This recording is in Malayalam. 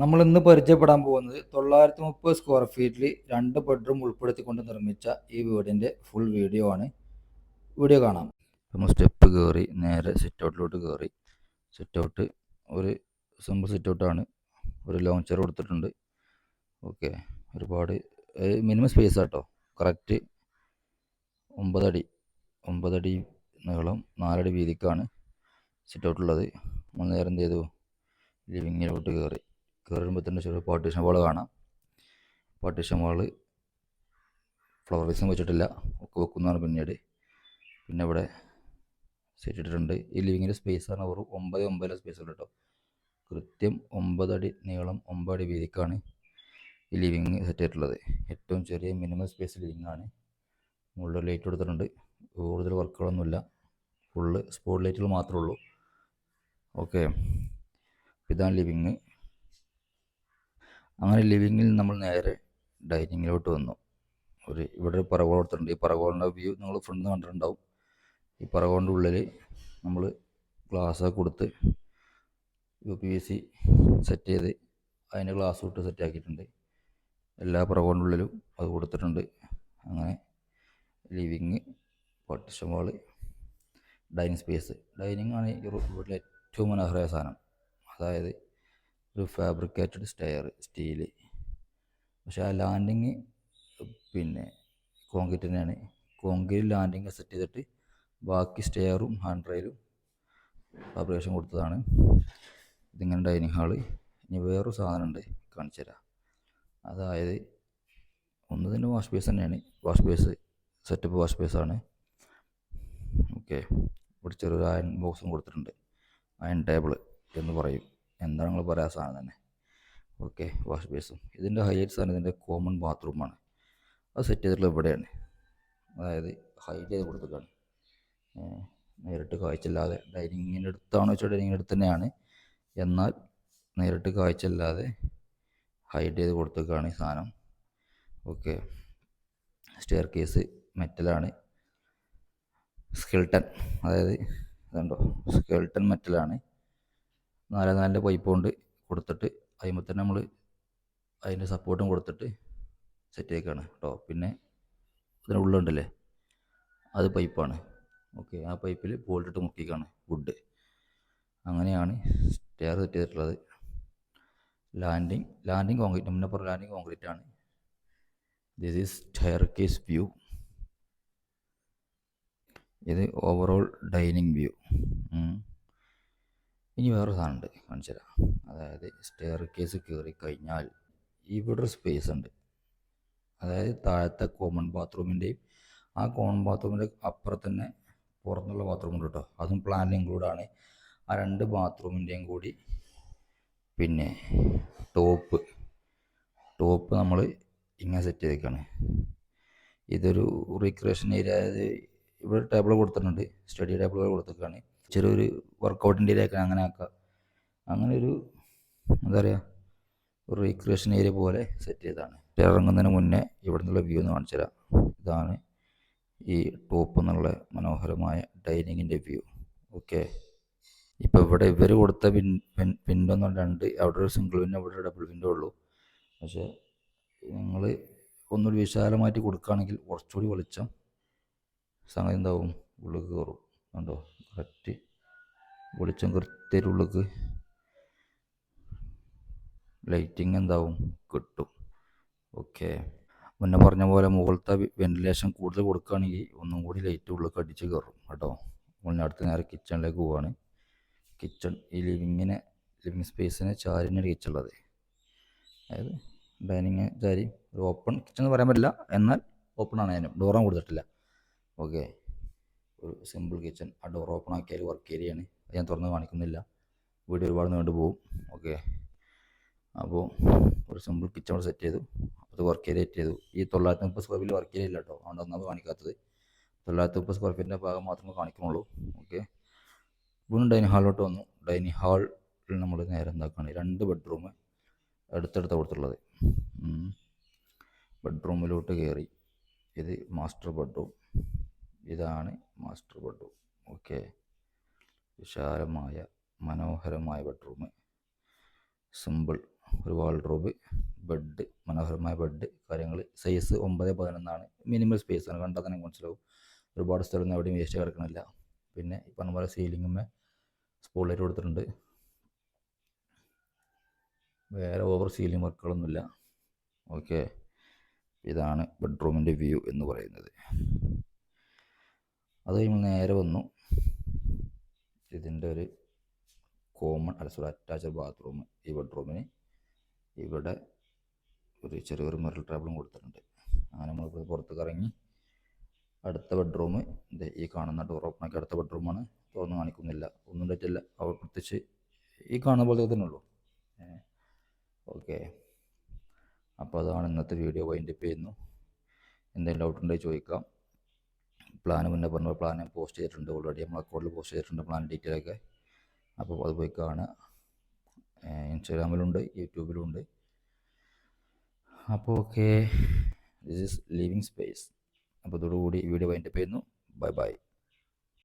നമ്മൾ ഇന്ന് പരിചയപ്പെടാൻ പോകുന്നത് തൊള്ളായിരത്തി മുപ്പത് സ്ക്വയർ ഫീറ്റിൽ രണ്ട് ബെഡ്റൂം ഉൾപ്പെടുത്തിക്കൊണ്ട് നിർമ്മിച്ച ഈ വീടിന്റെ ഫുൾ വീഡിയോ ആണ്. വീഡിയോ കാണാം. നമ്മൾ സ്റ്റെപ്പ് കയറി നേരെ സിറ്റ് ഔട്ടിലോട്ട് കയറി സിറ്റ് ഔട്ട് ഒരു സിമ്പിൾ സിറ്റ് ഔട്ടാണ് ഒരു ലോങ് ചെയർ കൊടുത്തിട്ടുണ്ട്. ഓക്കെ ഒരുപാട് മിനിമം സ്പേസ് ആട്ടോ. കറക്റ്റ് ഒമ്പതടി ഒമ്പതടി നീളം നാലടി വീതിക്കാണ് സിറ്റ് ഔട്ടുള്ളത് നമ്മൾ നേരെ എന്ത് ചെയ്തു? ലിവിങ്ങിലോട്ട് കയറി കയറുമ്പോൾ തന്നെ ചെറിയ പാർട്ടീഷൻ വാൾ കാണാം. പാർട്ടീഷൻ വാൾ ഫ്ലവർ വെച്ചിട്ടില്ല. ഒക്കെ വെക്കുന്നതാണ് പിന്നീട്. പിന്നെ ഇവിടെ സെറ്റ് ഇട്ടിട്ടുണ്ട്. ഈ ലിവിങ്ങിന്റെ സ്പേസ് ആണ്. ഒരു ഒമ്പത് ഒമ്പതിലെ സ്പേസ് ഉണ്ട് കേട്ടോ. കൃത്യം ഒമ്പതടി നീളം ഒമ്പതടി വീതിക്കാണ് ഈ ലിവിങ് സെറ്റ് ചെയ്തിട്ടുള്ളത് ഏറ്റവും ചെറിയ മിനിമം സ്പേസ് ലിവിങ് ആണ്. മുകളിൽ ലൈറ്റ് കൊടുത്തിട്ടുണ്ട്. കൂടുതൽ വർക്കുകളൊന്നുമില്ല ഫുള്ള് സ്പോട്ട് ലൈറ്റുകൾ മാത്രമേ ഉള്ളൂ. ഓക്കെ ഇതാണ് ലിവിങ് അങ്ങനെ ലിവിങ്ങിൽ നമ്മൾ നേരെ ഡൈനിങ്ങിലോട്ട് വന്നു. ഒരു ഇവിടെ ഒരു പറകോൾ കൊടുത്തിട്ടുണ്ട്. ഈ പറകോളിന്റെ വ്യൂ നിങ്ങൾ ഫ്രണ്ട് കണ്ടിട്ടുണ്ടാവും. ഈ പറകോളിന്റെ ഉള്ളിൽ നമ്മൾ ഗ്ലാസ് കൊടുത്ത് U P S C set ചെയ്ത് അതിന് ഗ്ലാസ് വിട്ട് സെറ്റ് ആക്കിയിട്ടുണ്ട്. എല്ലാ പറകോളിന്റെ ഉള്ളിലും അത് കൊടുത്തിട്ടുണ്ട്. അങ്ങനെ living partition wall dining space. Dining ആണ് ഈ വീട്ടിലെ ഏറ്റവും മനോഹരമായ സാധനം. അതായത് ഒരു ഫാബ്രിക്കേറ്റഡ് സ്റ്റെയർ സ്റ്റീൽ പക്ഷേ ആ ലാൻഡിങ് പിന്നെ കോൺക്രീറ്റ് തന്നെയാണ്. കോൺക്രീറ്റ് ലാൻഡിങ് സെറ്റ് ചെയ്തിട്ട് ബാക്കി സ്റ്റെയറും ഹാൻഡ് റെയിലും ഫാബ്രിക്കേഷൻ കൊടുത്തതാണ്. ഇതിങ്ങനെ ഡൈനിങ് ഹാൾ ഇനി വേറൊരു സാധനമുണ്ട് കാണിച്ചു തരാം. അതായത് ഒന്ന് തന്നെ വാഷ് ബേസ് തന്നെയാണ്. വാഷ് ബേസ് സെറ്റപ്പ് വാഷ് ബേസാണ് ഓക്കെ ഇവിടെ ചെറിയൊരു അയൺ ബോക്സും കൊടുത്തിട്ടുണ്ട്. അയൺ ടേബിൾ എന്ന് പറയും. എന്താണ് നിങ്ങൾ പറയാ സാധനം തന്നെ. ഓക്കെ വാഷ് ബേസും ഇതിന്റെ ഹൈലൈറ്റ്സ് ആണ് ഇതിന്റെ കോമൺ ബാത്റൂമാണ് അത് സെറ്റ് ചെയ്തിട്ടുള്ള ഇവിടെയാണ്. അതായത് ഹൈറ്റ് ചെയ്ത് കൊടുത്തേക്കാണ് നേരിട്ട് കാഴ്ചയില്ലാതെ ഡൈനിങ്ങിന്റെ അടുത്താണോ വെച്ചാൽ ഡൈനിങ്ങിന്റെ അടുത്ത് തന്നെയാണ്. എന്നാൽ നേരിട്ട് കാഴ്ചയില്ലാതെ ഹൈഡ് ചെയ്ത് കൊടുത്തേക്കാണ് ഈ സാധനം. ഓക്കെ സ്റ്റെയർ കേസ് മെറ്റലാണ് സ്കെൽട്ടൺ അതായത് ഇതുണ്ടോ സ്കെൽട്ടൺ മെറ്റലാണ് നാല് നാലിന്റെ പൈപ്പ് കൊണ്ട് കൊടുത്തിട്ട് അതിമ്പോൾ തന്നെ നമ്മൾ അതിന്റെ സപ്പോർട്ടും കൊടുത്തിട്ട് സെറ്റ് ആക്കുകയാണ് കേട്ടോ പിന്നെ ഇതിനുള്ളുണ്ടല്ലേ അത് പൈപ്പാണ് ഓക്കെ ആ പൈപ്പിൽ ബോൾട്ടിട്ട് മുക്കിക്കാണ് വുഡ് അങ്ങനെയാണ് സ്റ്റെയർ സെറ്റ് ചെയ്തിട്ടുള്ളത്. ലാൻഡിങ് ലാൻഡിങ് കോൺക്രീറ്റ് മുന്നേ പറഞ്ഞ ലാൻഡിങ് കോൺക്രീറ്റ് ആണ്. This is staircase view ഇത് ഓവറോൾ ഡൈനിങ് വ്യൂ ഇനി വേറൊരു സാധനമുണ്ട് കാണിച്ചു അതായത് സ്റ്റെയർ കേസ് കയറി കഴിഞ്ഞാൽ ഇവിടെ സ്പേസ് ഉണ്ട്. അതായത് താഴത്തെ കോമൺ ബാത്റൂമിന്റെയും ആ കോമൺ ബാത്റൂമിന്റെ അപ്പുറത്ത് തന്നെ പുറത്തുള്ള ബാത്റൂം ഉണ്ട് കേട്ടോ. അതും പ്ലാനിൽ ഇൻക്ലൂഡാണ് ആ രണ്ട് ബാത്റൂമിന്റെയും കൂടി പിന്നെ ടോപ്പ് ടോപ്പ് നമ്മൾ ഇങ്ങനെ സെറ്റ് ചെയ്തേക്കാണ്. ഇതൊരു റീക്രിയേഷൻ ഏരിയ ഇവിടെ ടേബിൾ കൊടുത്തിട്ടുണ്ട് സ്റ്റഡി ടേബിൾ കൊടുത്തേക്കാണ് ചെറിയൊരു വർക്കൗട്ടിന്റെ ഏരിയ അങ്ങനെ ആക്കുക അങ്ങനെ ഒരു എന്താ പറയുക ഒരു റീക്രിയേഷൻ ഏരിയ പോലെ സെറ്റ് ചെയ്തതാണ്. ഇറങ്ങുന്നതിന് മുന്നേ ഇവിടെ നിന്നുള്ള വ്യൂ എന്ന് കാണിച്ചു തരാം. ഇതാണ് ഈ ടോപ്പ് എന്നുള്ള മനോഹരമായ ഡൈനിങ്ങിന്റെ വ്യൂ ഓക്കെ ഇപ്പോൾ ഇവിടെ ഇവർ കൊടുത്ത വിൻ വിൻ വിൻഡോ എന്ന് രണ്ട് അവിടെ ഒരു സിംഗിൾ വിൻഡോ അവിടെ ഒരു ഡബിൾ വിൻഡോ ഉള്ളൂ. പക്ഷേ നിങ്ങൾ ഒന്നുകൂടി വിശാലമായിട്ട് കൊടുക്കുകയാണെങ്കിൽ കുറച്ചുകൂടി വെളിച്ചം സംഗതി എന്താവും? ഉള്ളിൽ കയറും. കണ്ടോ കറക്റ്റ് വെളിച്ചം കൃത്യരുള്ളക്ക് ലൈറ്റിംഗ് എന്താവും? കിട്ടും. ഓക്കെ മുന്നേ പറഞ്ഞ പോലെ മുകളിലത്തെ വെന്റിലേഷൻ കൂടുതൽ കൊടുക്കുകയാണെങ്കിൽ ഒന്നും കൂടി ലൈറ്റ് ഉള്ളിൽ അടിച്ച് കയറും കേട്ടോ. മുന്നേ അടുത്ത് നേരെ കിച്ചണിലേക്ക് പോവാണ്. കിച്ചൺ ഈ ലിവിങ്ങിനെ ലിവിങ് സ്പേസിന് ചാരിന് കിച്ചുള്ളത് അതായത് ഡൈനിങ് ചാരി ഒരു ഓപ്പൺ കിച്ചൺ എന്ന് പറയാൻ പറ്റില്ല. എന്നാൽ ഓപ്പൺ ആണ് അതിനും ഡോറാൻ കൊടുത്തിട്ടില്ല. ഓക്കെ ഒരു സിമ്പിൾ കിച്ചൺ ആ ഡോർ ഓപ്പൺ ആക്കിയാൽ വർക്ക് ഏരിയയാണ് ഞാൻ തുറന്ന് കാണിക്കുന്നില്ല. വീട് ഒരുപാട് നീണ്ടു പോകും ഓക്കെ അപ്പോൾ ഒരു സിമ്പിൾ കിച്ചൺ അവിടെ സെറ്റ് ചെയ്തു. അപ്പോൾ വർക്ക് ഏരിയ സെറ്റ് ചെയ്തു. ഈ തൊള്ളായിരത്തി മുപ്പത് സ്ക്വയർ ഫീറ്റ് വർക്ക് ഏരിയ ഇല്ല കേട്ടോ അതുകൊണ്ട് ഒന്നാമത് കാണിക്കാത്തത്. തൊള്ളായിരത്തി മുപ്പത് സ്ക്വയർ ഫീറ്റിന്റെ ഭാഗം മാത്രമേ കാണിക്കുന്നുള്ളൂ. ഓക്കെ വീണ്ടും ഡൈനിങ് ഹാളിലോട്ട് വന്നു. ഡൈനിങ് ഹാളിൽ നമ്മൾ നേരെ എന്താക്കുകയാണ് രണ്ട് ബെഡ്റൂം അടുത്തടുത്ത് കൊടുത്തുള്ളത് ബെഡ്റൂമിലോട്ട് കയറി ഇത് മാസ്റ്റർ ബെഡ്റൂം ഇതാണ് മാസ്റ്റർ ബെഡ്റൂം. ഓക്കെ. വിശാലമായ മനോഹരമായ ബെഡ്റൂം. സിമ്പിൾ ഒരു വാൾഡ്രോബ് ബെഡ് മനോഹരമായ ബെഡ് കാര്യങ്ങൾ സൈസ് ഒമ്പത് പതിനൊന്നാണ്. മിനിമം സ്പേസ് ആണ് കണ്ടാൽ തന്നെ മനസ്സിലാവും. ഒരുപാട് സ്ഥലമൊന്നും എവിടെയും വേസ്റ്റ് കിടക്കണില്ല. പിന്നെ ഈ പറഞ്ഞ പോലെ സ്പോൾലൈറ്റ് കൊടുത്തിട്ടുണ്ട്. വേറെ ഓവർ സീലിംഗ് വർക്കുകളൊന്നുമില്ല. ഓക്കെ. ഇതാണ് ബെഡ്റൂമിന്റെ വ്യൂ എന്ന് പറയുന്നത്. അത് കഴിയുമ്പോൾ നേരെ വന്നു. ഇതിന്റെ ഒരു കോമൺ അല്ല സോറി അറ്റാച്ച്ഡ് ബാത്റൂം ഈ ബെഡ്റൂമിന് ഇവിടെ ഒരു ചെറിയൊരു മെറൽ ട്രാബിളും കൊടുത്തിട്ടുണ്ട്. അങ്ങനെ നമ്മൾ പുറത്തേക്ക് ഇറങ്ങി അടുത്ത ബെഡ്റൂം ഈ കാണുന്ന ഡോർ ഓപ്പൺ ആക്കി അടുത്ത ബെഡ്റൂമാണ് തുറന്ന് കാണിക്കുന്നില്ല. ഒന്നും പറ്റില്ല അവർ പ്രത്യേകിച്ച് ഈ കാണുന്ന പോലെ തന്നെ ഉള്ളൂ. ഓക്കെ. അപ്പോൾ അതാണ് ഇന്നത്തെ വീഡിയോ വൈൻഡപ്പ് ചെയ്യുന്നു. എന്തെങ്കിലും ഡൗട്ട് ചോദിക്കാം. പ്ലാൻ മുന്നേ പറഞ്ഞ പ്ലാൻ പോസ്റ്റ് ചെയ്തിട്ടുണ്ട് ഓൾറെഡി നമ്മൾ അക്കൗണ്ടിൽ പോസ്റ്റ് ചെയ്തിട്ടുണ്ട് പ്ലാൻ ഡീറ്റെയിൽ ഒക്കെ. അപ്പോൾ അത് പോയി കാണുക. ഇൻസ്റ്റാഗ്രാമിലുണ്ട് യൂട്യൂബിലുണ്ട്. അപ്പോൾ okay this is living space അപ്പോൾ ഇതോടുകൂടി വീഡിയോ വൈൻഡപ്പ് ചെയ്യുന്നു. Bye bye